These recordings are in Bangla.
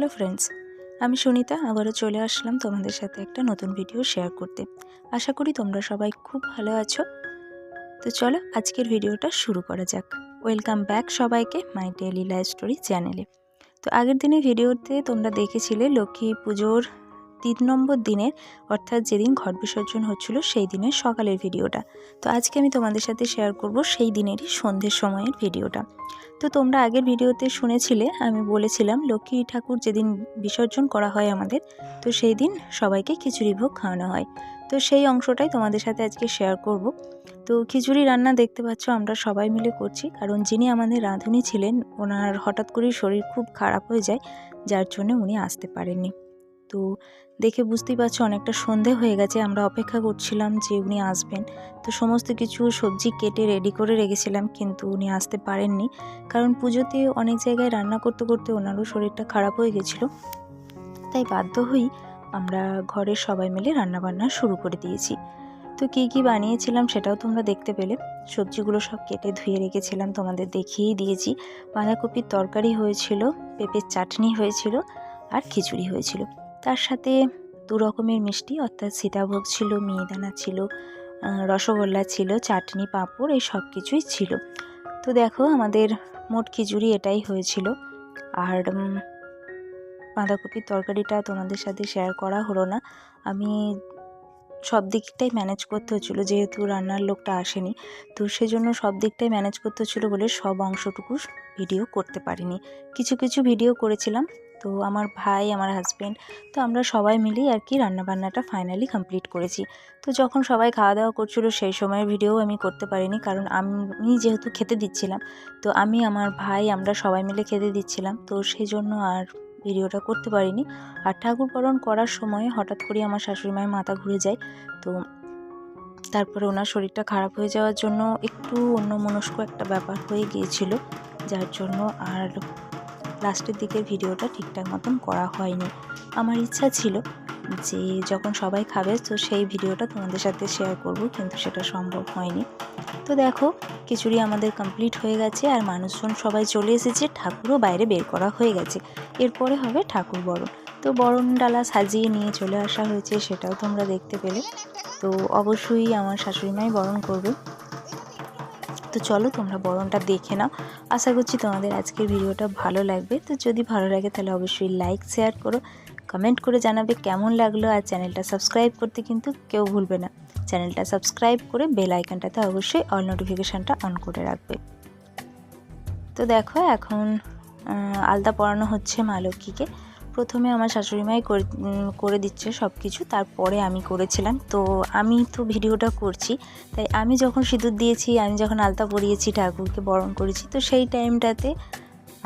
হ্যালো ফ্রেন্ডস আমি সুনিতা, আবারও চলে আসলাম তোমাদের সাথে একটা নতুন ভিডিও শেয়ার করতে। আশা করি তোমরা সবাই খুব ভালো আছো। তো চলো আজকের ভিডিওটা শুরু করা যাক। ওয়েলকাম ব্যাক সবাইকে মাই ডেলি লাইফ স্টোরি চ্যানেলে তো আগের দিনের ভিডিওতে তোমরা দেখেছিলে লক্ষ্মী পুজোর তিন নম্বর দিনের, অর্থাৎ যেদিন ঘট বিসর্জন হচ্ছিল সেই দিনের সকালের ভিডিওটা। তো আজকে আমি তোমাদের সাথে শেয়ার করব সেই দিনেরই সন্ধ্যের সময়ের ভিডিওটা। তো তোমরা আগের ভিডিওতে শুনেছিলে, আমি বলেছিলাম লক্ষ্মী ঠাকুর যেদিন বিসর্জন করা হয় আমাদের, তো সেই দিন সবাইকে খিচুড়ি ভোগ খাওয়ানো হয়। তো সেই অংশটাই তোমাদের সাথে আজকে শেয়ার করব। তো খিচুড়ি রান্না দেখতে পাচ্ছ, আমরা সবাই মিলে করছি, কারণ যিনি আমাদের রাঁধুনি ছিলেন, ওনার হঠাৎ করেই শরীর খুব খারাপ হয়ে যায়, যার জন্য উনি আসতে পারেননি। তো দেখে বুঝতেই পারছ অনেকটা সন্ধে হয়ে গেছে, আমরা অপেক্ষা করছিলাম যে উনি আসবেন। তো সমস্ত কিছু সবজি কেটে রেডি করে রেখেছিলাম, কিন্তু উনি আসতে পারেননি। কারণ পুজোতে অনেক জায়গায় রান্না করতে করতে ওনারও শরীরটা খারাপ হয়ে গেছিল। তাই বাধ্য হই আমরা ঘরের সবাই মিলে রান্নাবান্না শুরু করে দিয়েছি। তো কী কী বানিয়েছিলাম সেটাও তোমরা দেখতে পেলে। সবজিগুলো সব কেটে ধুয়ে রেখেছিলাম, তোমাদের দেখিয়েই দিয়েছি। বাঁধাকপির তরকারি হয়েছিল, পেঁপের চাটনি হয়েছিল আর খিচুড়ি হয়েছিল। তার সাথে দু রকমের মিষ্টি, অর্থাৎ সীতাভোগ ছিল, মিহিদানা ছিল রসগোল্লা ছিল, চাটনি, পাঁপড়, এই সব কিছুই ছিল। তো দেখো, আমাদের মোট খিচুড়ি এটাই হয়েছিল। আর বাঁধাকপির তরকারিটা তোমাদের সাথে শেয়ার করা হলো না। আমি সব দিকটাই ম্যানেজ করতে হচ্ছিল, যেহেতু রান্নার লোকটা আসেনি। তো সেজন্য সব দিকটাই ম্যানেজ করতে হচ্ছিল বলে সব অংশটুকু ভিডিও করতে পারিনি। কিছু কিছু ভিডিও করেছিলাম। তো আমার ভাই, আমার হাজব্যান্ড তো আমরা সবাই মিলেই আর কি রান্নাবান্নাটা ফাইনালি কমপ্লিট করেছি। তো যখন সবাই খাওয়া দাওয়া করছিল সেই সময়ের ভিডিও আমি করতে পারিনি কারণ আমি যেহেতু খেতে দিচ্ছিলাম। তো আমি, আমার ভাই, আমরা সবাই মিলে খেতে দিচ্ছিলাম। তো সেই জন্য আর ভিডিওটা করতে পারিনি। আর ঠাকুর পালন করার সময় হঠাৎ করে আমার শাশুড়ি মায়ের মাথা ঘুরে যায়। তো তারপরে ওনার শরীরটা খারাপ হয়ে যাওয়ার জন্য একটু অন্য মনস্ক একটা ব্যাপার হয়ে গিয়েছিল। যার জন্য আর লাস্টের দিকের ভিডিওটা ঠিকঠাক মতন করা হয়নি। আমার ইচ্ছা ছিল যে যখন সবাই খাবে, তো সেই ভিডিওটা তোমাদের সাথে শেয়ার করব, কিন্তু সেটা সম্ভব হয়নি। তো দেখো, খিচুড়ি আমাদের কমপ্লিট হয়ে গেছে, আর মানুষজন সবাই চলে এসেছে, ঠাকুরও বাইরে বের করা হয়ে গেছে। এরপরে হবে ঠাকুর বরণ। তো বরণ ডালা সাজিয়ে নিয়ে চলে আসা হয়েছে, সেটাও তোমরা দেখতে পেলে। তো অবশ্যই আমার শাশুড়ি মাই বরণ করবে। তো চলো তোমরা বরণটা দেখে নাও। আশা করছি তোমাদের আজকের ভিডিওটা ভালো লাগবে। তো যদি ভালো লাগে তাহলে অবশ্যই লাইক শেয়ার করো। কমেন্ট করে জানাবে কেমন লাগল আর চ্যানেলটা সাবস্ক্রাইব করতে কিন্তু কেউ ভুলবে না। চ্যানেলটা সাবস্ক্রাইব করে বেল আইকনটাতে অবশ্যই অল নোটিফিকেশানটা অন করে রাখবে। তো দেখো এখন আলতা পরানো হচ্ছে মা লক্ষ্মীকে। প্রথমে আমার শাশুড়িমাই করে দিচ্ছে সব কিছু তারপরে আমি করেছিলাম। তো আমি তো ভিডিওটা করছি, তাই আমি যখন সিঁদুর দিয়েছি, আমি যখন আলতা পরিয়েছি, ঠাকুরকে বরণ করেছি, তো সেই টাইমটাতে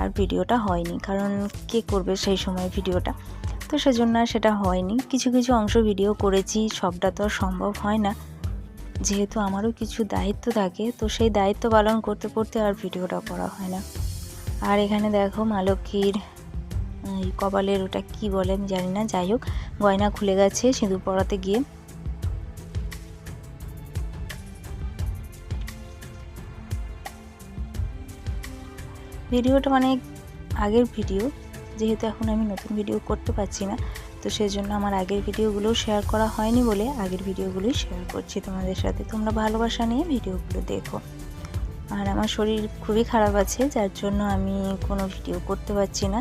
আর ভিডিওটা হয়নি, কারণ কে করবে সেই সময় ভিডিওটা। তো সেজন্য আর সেটা হয়নি। কিছু কিছু অংশ ভিডিও করেছি, সবটা তো আর সম্ভব হয় না। যেহেতু আমারও কিছু দায়িত্ব থাকে, তো সেই দায়িত্ব পালন করতে করতে আর ভিডিওটা করা হয় না। আর এখানে দেখো মা লক্ষ্মীর এই কপালের ওটা কি বলে আমি জানি না, যাই হোক, গয়না খুলে গেছে, সিঁদুর পরাতে গিয়ে। ভিডিওটা মানে আগের ভিডিও, যেহেতু এখন আমি নতুন ভিডিও করতে পারছি না, তো সেই জন্য আমার আগের ভিডিওগুলোও শেয়ার করা হয়নি বলে আগের ভিডিওগুলোই শেয়ার করছি তোমাদের সাথে। তোমরা ভালোবাসা নিয়ে ভিডিওগুলো দেখো। আর আমার শরীর খুবই খারাপ আছে, যার জন্য আমি কোনো ভিডিও করতে পারছি না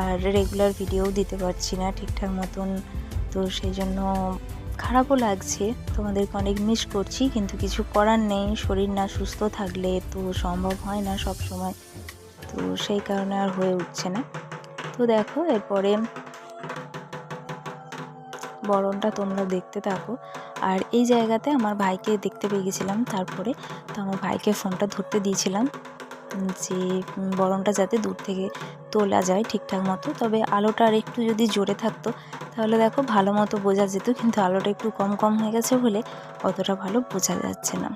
আর রেগুলার ভিডিও দিতে পারছি না ঠিকঠাক মতন। তো সেই জন্য খারাপও লাগছে, তোমাদেরকে অনেক মিস করছি, কিন্তু কিছু করার নেই, শরীর না সুস্থ থাকলে তো সম্ভব হয় না সব সময় তো সেই কারণে আর হয়ে উঠছে না। তো দেখো, এরপরে বরণটা তোমরা দেখতে থাকো। আর এই জায়গাতে আমার ভাইকে দেখতে পেয়ে গেছিলাম তারপরে। তো আমার ভাইকে ফোনটা ধরতে দিয়েছিলাম যে বরণটা যাতে দূর থেকে তোলা যায় ঠিকঠাক মতো। তবে আলোটা আর একটু যদি জোরে থাকতো, তাহলে দেখো ভালো মতো বোঝা যেত, কিন্তু আলোটা একটু কম কম হয়ে গেছে বলে অতটা ভালো বোঝা যাচ্ছে না।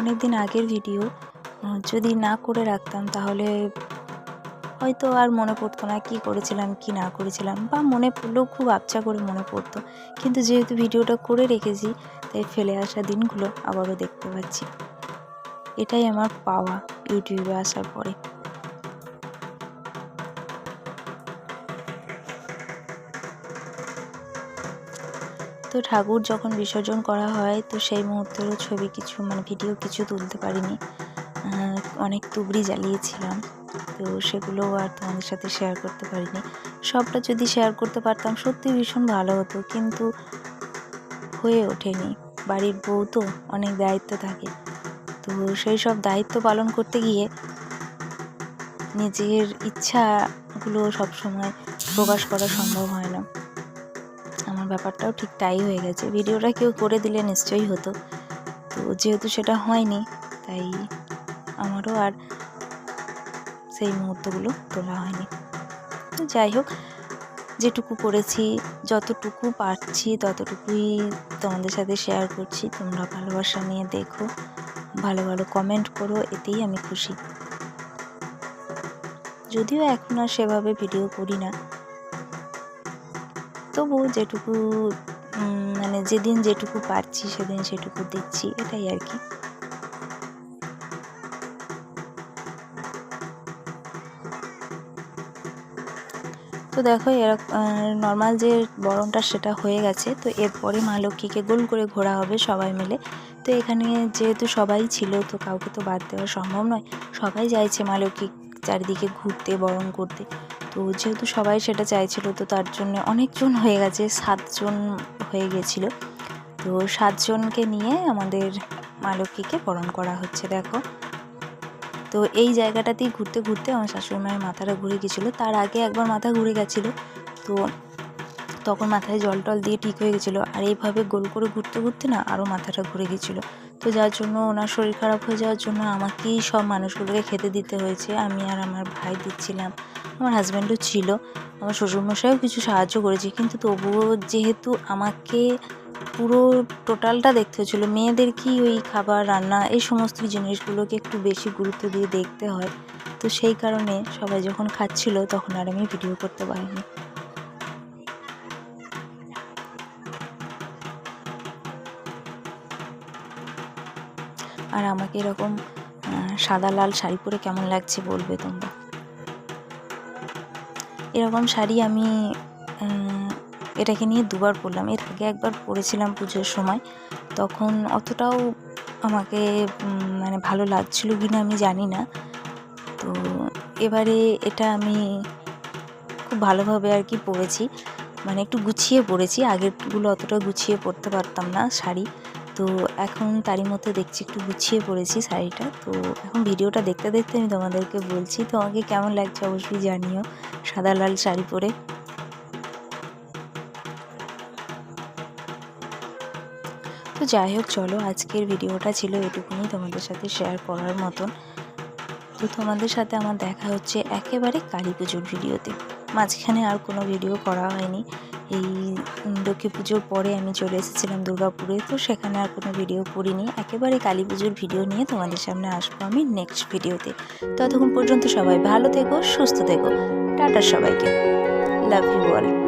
অনেক দিন আগের ভিডিও যদি না করে রাখতাম তাহলে হয়তো আর মনে পড়তো না কি করেছিলাম, কি না করেছিলাম, বা মনে পড়লেও খুব আবছা করে মনে পড়তো। কিন্তু যেহেতু ভিডিওটা করে রেখেছি, তাই ফেলে আসা দিনগুলো আবারও দেখতে পাচ্ছি। এটাই আমার পাওয়া ইউটিউবে আসার পরে। তো ঠাকুর যখন বিসর্জন করা হয়, তো সেই মুহূর্তেরও ছবি কিছু মানে ভিডিও কিছু তুলতে পারিনি। অনেক তুবড়ি জ্বালিয়েছিলাম। তো সেগুলো আর তোমাদের সাথে শেয়ার করতে পারিনি। সবটা যদি শেয়ার করতে পারতাম সত্যি ভীষণ ভালো হতো, কিন্তু হয়ে ওঠেনি। বাড়ির বউ তো অনেক দায়িত্ব থাকে। তো সেই সব দায়িত্ব পালন করতে গিয়ে নিজের ইচ্ছাগুলো সবসময় প্রকাশ করা সম্ভব হয় না। আমার ব্যাপারটাও ঠিক তাই হয়ে গেছে। ভিডিওটা কেউ করে দিলে নিশ্চয়ই হতো। তো যেহেতু সেটা হয়নি, তাই আমারও আর সেই মুহূর্তগুলো তোলা হয়নি। তো যাই হোক, যেটুকু করেছি, যতটুকু পারছি, ততটুকুই তোমাদের সাথে শেয়ার করছি। তোমরা ভালোবাসা নিয়ে দেখো, ভালো ভালো কমেন্ট করো, এতেই আমি খুশি। যদিও এখন আর সেভাবে ভিডিও করি না তবু যেটুকু মানে যেদিন যেটুকু পারছি সেদিন সেটুকু দিচ্ছি, এটাই আর কি। তো দেখো এরকম নর্মাল যে বরণটা সেটা হয়ে গেছে, তো এরপরে মা লক্ষ্মীকে গোল করে ঘোরা হবে সবাই মিলে। তো এখানে যেহেতু সবাই ছিল, তো কাউকে তো বাদ দেওয়া সম্ভব নয়। সবাই চাইছে মা লক্ষ্মী চারিদিকে ঘুরতে, বরণ করতে। তো যেহেতু সবাই সেটা চাইছিল, তো তার জন্য অনেকজন হয়ে গেছে, সাতজন হয়ে গেছিল। তো সাতজনকে নিয়ে আমাদের মা লক্ষ্মীকে বরণ করা হচ্ছে, দেখো। তো এই জায়গাটাতেই ঘুরতে ঘুরতে আমার শাশুড়ি মায়ের মাথাটা ঘুরে গেছিল। তার আগে একবার মাথা ঘুরে গেছিল। তো তখন মাথায় জল টল দিয়ে ঠিক হয়ে গেছিল। আর এইভাবে গোল করে ঘুরতে ঘুরতে না আরও মাথাটা ঘুরে গেছিল। তো যার জন্য ওনার শরীর খারাপ হয়ে যাওয়ার জন্য আমাকেই সব মানুষগুলোকে খেতে দিতে হয়েছে। আমি আর আমার ভাই দিচ্ছিলাম। আমার হাজব্যান্ডও ছিল, আমার শ্বশুরমশাইও কিছু সাহায্য করেছে, কিন্তু তবুও যেহেতু আমাকে পুরো টোটালটা দেখতে হচ্ছিল মেয়েদের কি ওই খাবার, রান্না, এই সমস্ত জিনিসগুলোকে একটু বেশি গুরুত্ব দিয়ে দেখতে হয়, তো সেই কারণে সবাই যখন খাচ্ছিল তখন আর আমি ভিডিও করতে পারিনি। আর আমাকে এরকম সাদা লাল শাড়ি পরে কেমন লাগছে বলবে তোমরা? এরকম শাড়ি আমি এটাকে নিয়ে দুবার পরলাম। এর আগে একবার পরেছিলাম পুজোর সময়। তখন অতটাও আমাকে মানে ভালো লাগছিল কি না আমি জানি না। তো এবারে এটা আমি খুব ভালোভাবে আর কি পরেছি। মানে একটু গুছিয়ে পরেছি। আগেরগুলো অতটা গুছিয়ে পরতে পারতাম না শাড়ি। তো এখন তারই মধ্যে দেখছি একটু গুছিয়ে পড়েছি শাড়িটা। তো এখন ভিডিওটা দেখতে দেখতে আমি তোমাদেরকে বলছি, তোমাকে কেমন লাগছে অবশ্যই জানিও, সাদা লাল শাড়ি পরে। তো যাই হোক, চলো আজকের ভিডিওটা ছিল এটুকুনি তোমাদের সাথে শেয়ার করার মতন। তো তোমাদের সাথে আমার দেখা হচ্ছে একেবারে কালী পুজোর ভিডিওতে। মাঝখানে আর কোনো ভিডিও করা হয়নি। এই লক্ষ্মী পুজোর পরে আমি চলে এসেছিলাম দুর্গাপুরে। তো সেখানে আর কোনো ভিডিও করিনি। একেবারে কালী পুজোর ভিডিও নিয়ে তোমাদের সামনে আসব আমি নেক্সট ভিডিওতে ততক্ষণ পর্যন্ত সবাই ভালো থেকো, সুস্থ থেকো। টাটা সবাইকে। Love you all